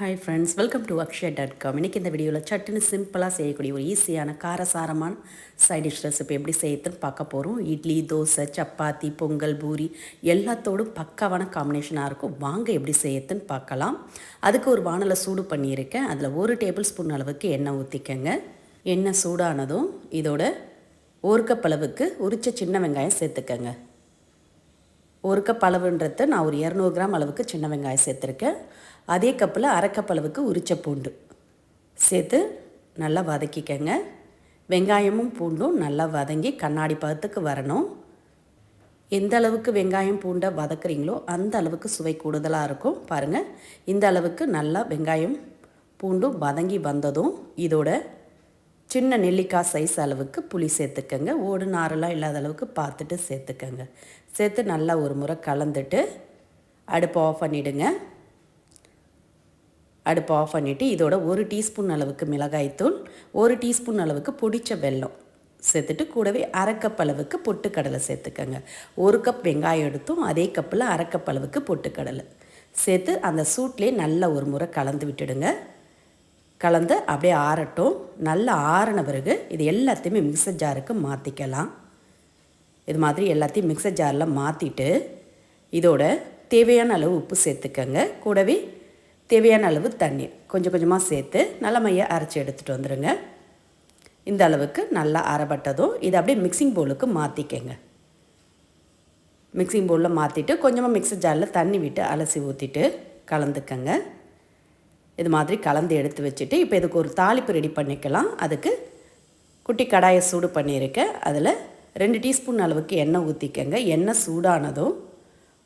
Hi friends welcome to Akshaya dot com இன்றைக்கி இந்த வீடியோவில் சட்டுன்னு சிம்பிளாக செய்யக்கூடிய ஒரு ஈஸியான காரசாரமான சைட் டிஷ் ரெசிபி எப்படி செய்யறதுன்னு பார்க்க போகிறோம் இட்லி தோசை சப்பாத்தி பொங்கல் பூரி எல்லாத்தோடும் பக்காவான காம்பினேஷனாக இருக்கும். வாங்க எப்படி செய்யறதுன்னு பார்க்கலாம். அதுக்கு ஒரு வானலை சூடு பண்ணியிருக்கேன். அதில் ஒரு டேபிள் ஸ்பூன் அளவுக்கு எண்ணெய் ஊற்றிக்கங்க எண்ணெய் சூடானதும் இதோட ஒரு கப் அளவுக்கு உரிச்ச சின்ன வெங்காயம் சேர்த்துக்கங்க. ஒரு கப் அளவுன்றத நான் ஒரு இரநூறு கிராம் அளவுக்கு சின்ன வெங்காயம் சேர்த்துருக்கேன். அதே கப்பில் அரை கப் அளவுக்கு உரிச்ச பூண்டு சேர்த்து நல்லா வதக்கிக்கங்க. வெங்காயமும் பூண்டும் நல்லா வதங்கி கண்ணாடி பதத்துக்கு வரணும். எந்த அளவுக்கு வெங்காயம் பூண்டை வதக்குறீங்களோ அந்த அளவுக்கு சுவை கூடுதலாக இருக்கும். பாருங்கள் இந்த அளவுக்கு நல்லா வெங்காயம் பூண்டும் வதங்கி வந்ததும் இதோட சின்ன நெல்லிக்காய் சைஸ் அளவுக்கு புளி சேர்த்துக்கங்க. ஓடு நாரெல்லாம் இல்லாத அளவுக்கு பார்த்துட்டு சேர்த்துக்கங்க. சேர்த்து நல்லா ஒரு முறை கலந்துட்டு அடுப்பை ஆஃப் பண்ணிவிடுங்க அடுப்பை ஆஃப் பண்ணிவிட்டு இதோட ஒரு டீஸ்பூன் அளவுக்கு மிளகாய்த்தூள் ஒரு டீஸ்பூன் அளவுக்கு பொடிச்ச வெல்லம் சேர்த்துட்டு கூடவே அரைக்கப் அளவுக்கு பொட்டுக்கடலை சேர்த்துக்கங்க. ஒரு கப் வெங்காயம் எடுத்தும் அதே கப்பில் அரைக்கப் அளவுக்கு பொட்டுக்கடலை. சேர்த்து அந்த சூட்லேயே நல்லா ஒரு முறை கலந்து விட்டுடுங்க. கலந்து அப்படியே ஆறட்டும். நல்லா ஆறின பிறகு இது எல்லாத்தையுமே மிக்சர் ஜாருக்கு மாற்றிக்கலாம் இது மாதிரி எல்லாத்தையும் மிக்சர் ஜாரில் மாற்றிட்டு இதோட தேவையான அளவு உப்பு சேர்த்துக்கங்க. கூடவே தேவையான அளவு தண்ணீர் கொஞ்சம் கொஞ்சமாக சேர்த்து நல்ல மையை அரைச்சி எடுத்துகிட்டு வந்துடுங்க இந்த அளவுக்கு நல்லா அரைப்பட்டதும் இதை அப்படியே மிக்சிங் பவுலுக்கு மாற்றிக்கங்க மிக்சிங் பவுலில் மாற்றிட்டு கொஞ்சமாக மிக்சர் ஜாரில் தண்ணி விட்டு அலசி ஊற்றிட்டு கலந்துக்கங்க. இது மாதிரி கலந்து எடுத்து வச்சுட்டு இப்போ இதுக்கு ஒரு தாளிப்பு ரெடி பண்ணிக்கலாம். அதுக்கு குட்டி கடாயை சூடு பண்ணியிருக்கேன். அதில் ரெண்டு டீஸ்பூன் அளவுக்கு எண்ணெய் ஊற்றிக்கங்க எண்ணெய் சூடானதும்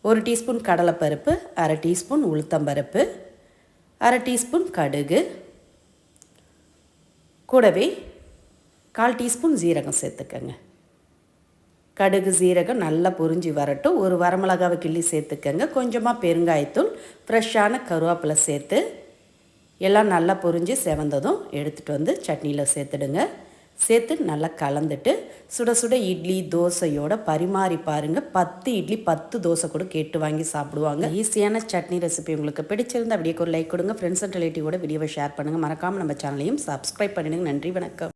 ஒரு டீஸ்பூன் கடலைப்பருப்பு அரை டீஸ்பூன் உளுத்தம்பருப்பு அரை டீஸ்பூன் கடுகு கூடவே கால் டீஸ்பூன் ஜீரகம் சேர்த்துக்கங்க. கடுகு ஜீரகம் நல்லா பொரிஞ்சு வரட்டும். ஒரு வரமிளகாவை கிள்ளி சேர்த்துக்கங்க. கொஞ்சமாக பெருங்காயத்தூள் ஃப்ரெஷ்ஷான கருவேப்பிலை சேர்த்து எல்லாம் நல்லா பொரிஞ்சு செவந்ததும் எடுத்துகிட்டு வந்து சட்னியில் சேர்த்துடுங்க. சேர்த்து நல்லா கலந்துட்டு சுட சுட இட்லி தோசையோட பரிமாறி பாருங்கள் பத்து இட்லி பத்து தோசை கூட கேட்டு வாங்கி சாப்பிடுவாங்க. ஈஸியான சட்னி ரெசிபி உங்களுக்கு பிடிச்சிருந்தா அப்படியே ஒரு லைக் கொடுங்க. ஃப்ரெண்ட்ஸ் அண்ட் ரிலேட்டிவோட வீடியோவை ஷேர் பண்ணுங்கள் மறக்காமல் நம்ம சேனலையும் சப்ஸ்கிரைப் பண்ணிடுங்க. நன்றி வணக்கம்.